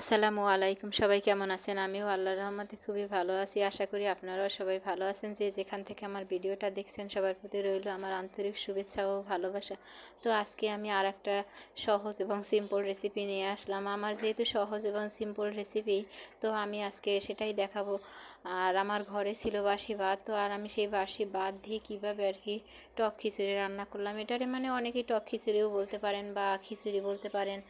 আসসালামু আলাইকুম, সবাই কেমন আছেন? আমিও আল্লাহর রহমতে খুবই ভালো আছি। আশা করি আপনারাও সবাই ভালো আছেন যে যেখান থেকে আমার ভিডিওটা দেখছেন, সবার প্রতি রইল আমার আন্তরিক শুভেচ্ছা ও ভালোবাসা। তো আজকে আমি আর একটা সহজ এবং সিম্পল রেসিপি নিয়ে আসলাম। আমার যেহেতু সহজ এবং সিম্পল রেসিপি তো আমি আজকে সেটাই দেখাবো। আর আমার ঘরে ছিল বাসি ভাত, তো আর আমি সেই বাসি ভাত দিয়ে কীভাবে আর কি টক খিচুড়ি রান্না করলাম, এটারে মানে অনেকেই টক খিচুড়িও বলতে পারেন বা খিচুড়ি বলতে পারেন।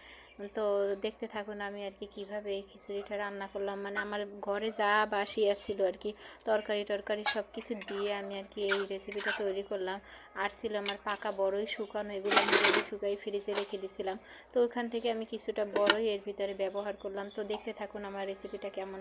তো দেখতে থাকুন আমি আর কি কীভাবে এই খিচুড়িটা রান্না করলাম। মানে আমার ঘরে যা বাসি আসছিল আর কি তরকারি টরকারি সব কিছু দিয়ে আমি আর কি এই রেসিপিটা তৈরি করলাম। আর ছিল আমার পাকা বড়ই শুকানো এগুলো আমি রেডি শুকাই ফ্রিজে রেখে দিয়েছিলাম তো ওখান থেকে আমি কিছুটা বড়ই এর ভিতরে ব্যবহার করলাম। তো দেখতে থাকুন আমার রেসিপিটা কেমন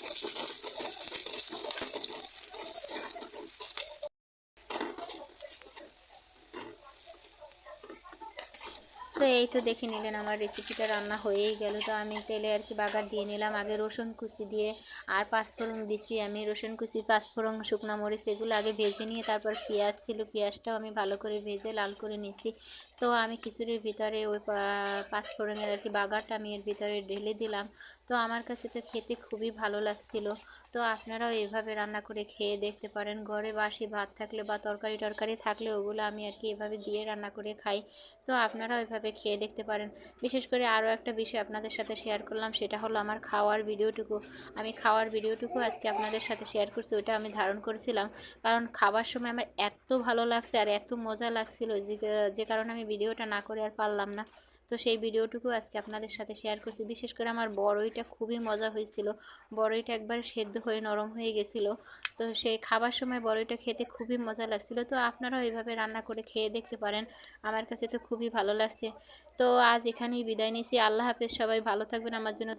তো এই তো দেখে নিলেন আমার রেসিপিটা রান্না হয়েই গেল। তো আমি তেলে আর কি বাগার দিয়ে নিলাম। আগে রসুন কুচি দিয়ে আর পাঁচফোড়ন দিছি আমি। রসুন কুচি পাঁচফোড়ন, শুকনো মরিচ এগুলো আগে ভেজে নিয়ে তারপর পেঁয়াজ ছিল, পেঁয়াজটাও আমি ভালো করে ভেজে লাল করে নিছি। তো আমি খিচুড়ির ভিতরে ওই পাঁচফোড়নের আর কি বাগারটা আমি এর ভিতরে ঢেলে দিলাম। তো আমার কাছে তো খেতে খুবই ভালো লাগছিল। তো আপনারাও এভাবে রান্না করে খেয়ে দেখতে পারেন। ঘরে বাসি ভাত থাকলে বা তরকারি টরকারি থাকলে ওগুলো আমি আর কি এভাবে দিয়ে রান্না করে খাই। তো আপনারাও এভাবে খেয়ে দেখতে পারেন। বিশেষ করে আরও একটা বিষয় আপনাদের সাথে শেয়ার করলাম, সেটা হলো আমার খাওয়ার ভিডিওটুকু। আমি খাওয়ার ভিডিওটুকু আজকে আপনাদের সাথে শেয়ার করছি, ওইটা আমি ধারণ করেছিলাম। কারণ খাবার সময় আমার এত ভালো লাগছে আর এত মজা লাগছিল যে যে কারণে আমি ভিডিওটা না করে আর পারলাম না। তো সেই ভিডিওটুকু আজকে আপনাদের সাথে শেয়ার করছি। বিশেষ করে আমার বড়ইটা খুবই মজা হয়েছিল। বড়ইটা একবার সেদ্ধ হয়ে নরম হয়ে গেছিল। তো সেই খাবার সময় বড়ইটা খেতে খুবই মজা লাগছিল। তো আপনারাও এইভাবে রান্না করে খেয়ে দেখতে পারেন। আমার কাছে তো খুবই ভালো লাগছে। তো আজ এখানেই বিদায় নিয়েছি আল্লাহ হাফেজ। সবাই ভালো থাকবেন। আমার জন্য